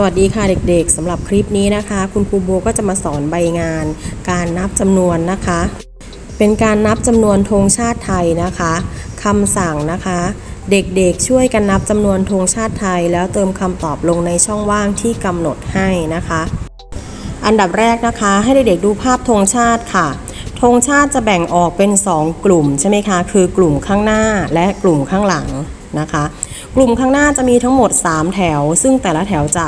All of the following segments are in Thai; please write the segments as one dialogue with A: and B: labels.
A: สวัสดีค่ะเด็กๆสำหรับคลิปนี้นะคะ คุณครูโบก็จะมาสอนใบงาน การนับจำนวนนะคะ เป็นการนับจำนวนธงชาติไทยนะคะคำสั่งนะคะ เด็กๆช่วยกันนับจำนวนธงชาติไทย แล้วเติมคำตอบลงในช่องว่างที่กำหนดให้นะคะ อันดับแรกนะคะ ให้เด็กๆดูภาพธงชาติค่ะธงชาติจะแบ่งออกเป็น 2 กลุ่มใช่ไหมคะ คือกลุ่มข้างหน้าและกลุ่มข้างหลังนะคะ กลุ่มข้างหน้าจะมีทั้งหมด 3 แถว ซึ่งแต่ละแถวจะ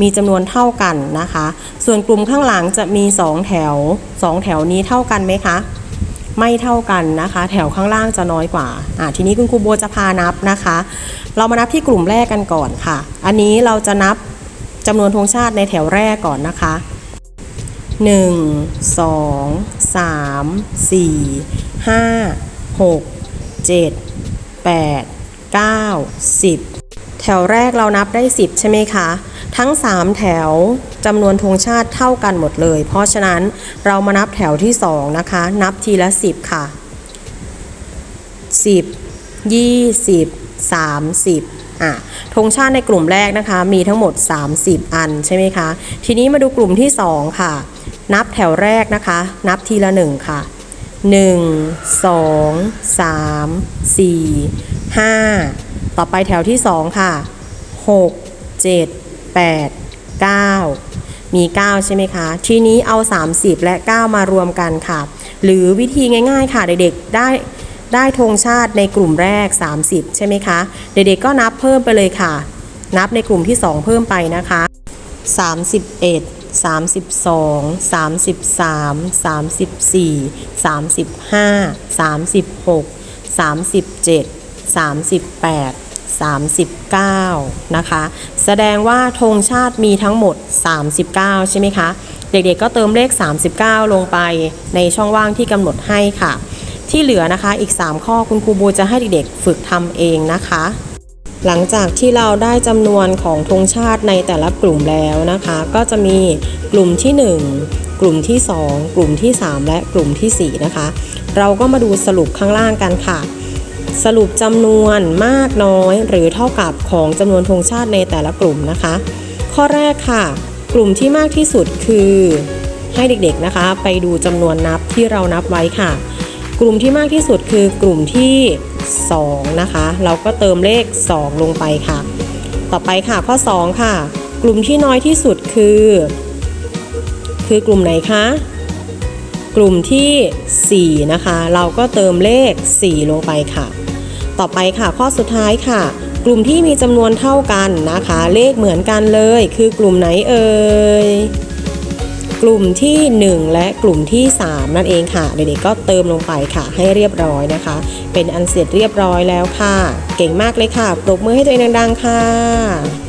A: มีจำนวนเท่ากันนะคะ ส่วนกลุ่มข้างหลังจะมี 2 แถว 2 แถวนี้เท่ากันไหมคะ ไม่เท่ากันนะคะ แถวข้างล่างจะน้อยกว่าอ่าทีนี้คุณครูโบจะพานับนะคะ เรามานับที่กลุ่มแรกกันก่อนค่ะ อันนี้เราจะนับจำนวนธงชาติในแถวแรกก่อนนะคะ 1 2 3 4 5 6 7 8 9 10 แถวแรกเรานับได้ 10 ใช่ไหมคะ ทั้ง 3 แถวจำนวนธงชาติเท่ากันหมดเลย เพราะฉะนั้นเรามานับแถวที่ 2 นะคะ นับทีละ 10 ค่ะ 10 20 30อะธงชาติในกลุ่มแรกนะคะ มีทั้งหมด 30 อันใช่ไหมคะ ทีนี้มาดูกลุ่มที่ 2 ค่ะ นับแถวแรกนะคะ นับทีละ 1 ค่ะ 1 2 3 4 5 ต่อไปแถวที่ 2 ค่ะ 6 7 8 9 มี 9 ใช่ไหมคะ ทีนี้เอา 30 และ 9 มารวมกันค่ะ หรือวิธีง่าย ๆ ค่ะเด็กๆได้ได้ธงชาติในกลุ่มแรก 30 ใช่ไหมคะ เด็กๆก็นับเพิ่มไปเลยค่ะ นับในกลุ่มที่ 2 เพิ่มไปนะคะ 31 32 33 34 35 36 37 38 39 นะคะ แสดงว่าธงชาติมีทั้งหมด 39 ใช่ไหมคะ เด็กๆก็เติมเลข 39 ลงไปในช่องว่างที่กำหนดให้ค่ะ ที่เหลือนะคะอีก 3 ข้อคุณครูบูจะให้เด็กๆฝึกทำเองนะคะ หลังจากที่เราได้จำนวนของธงชาติในแต่ละกลุ่มแล้วนะคะ ก็จะมีกลุ่มที่ 1กลุ่มที่ 2 กลุ่มที่ 3 และกลุ่มทีสี่4 นะคะ เราก็มาดูสรุปข้างล่างกันค่ะ สรุปจำนวนมากน้อยหรือเท่ากับของจำนวนธงชาติในแต่ละกลุ่มนะคะ ข้อแรกค่ะ กลุ่มที่มากที่สุดคือ ให้เด็กๆนะคะ ไปดูจำนวนนับที่เรานับไว้ค่ะ กลุ่มที่มากที่สุดคือกลุ่มที่ 2 นะคะ เราก็เติมเลข 2 ลงไปค่ะ ต่อไปค่ะข้อ 2 ค่ะ กลุ่มที่น้อยที่สุดคือ คือกลุ่มไหนคะกลุ่มที่ 4 นะคะ เราก็เติมเลข 4 ลงไปค่ะ ต่อไปค่ะข้อสุดท้ายค่ะ กลุ่มที่มีจำนวนเท่ากันนะคะ เลขเหมือนกันเลย คือกลุ่มไหนเอ่ยกลุ่มที่ 1 และกลุ่มที่ 3 นั่นเองค่ะเด็กๆก็เติมลงไปค่ะ ให้เรียบร้อยนะคะ เป็นอันเสร็จเรียบร้อยแล้วค่ะ เก่งมากเลยค่ะ ปรบมือให้ตัวเองดังๆค่ะ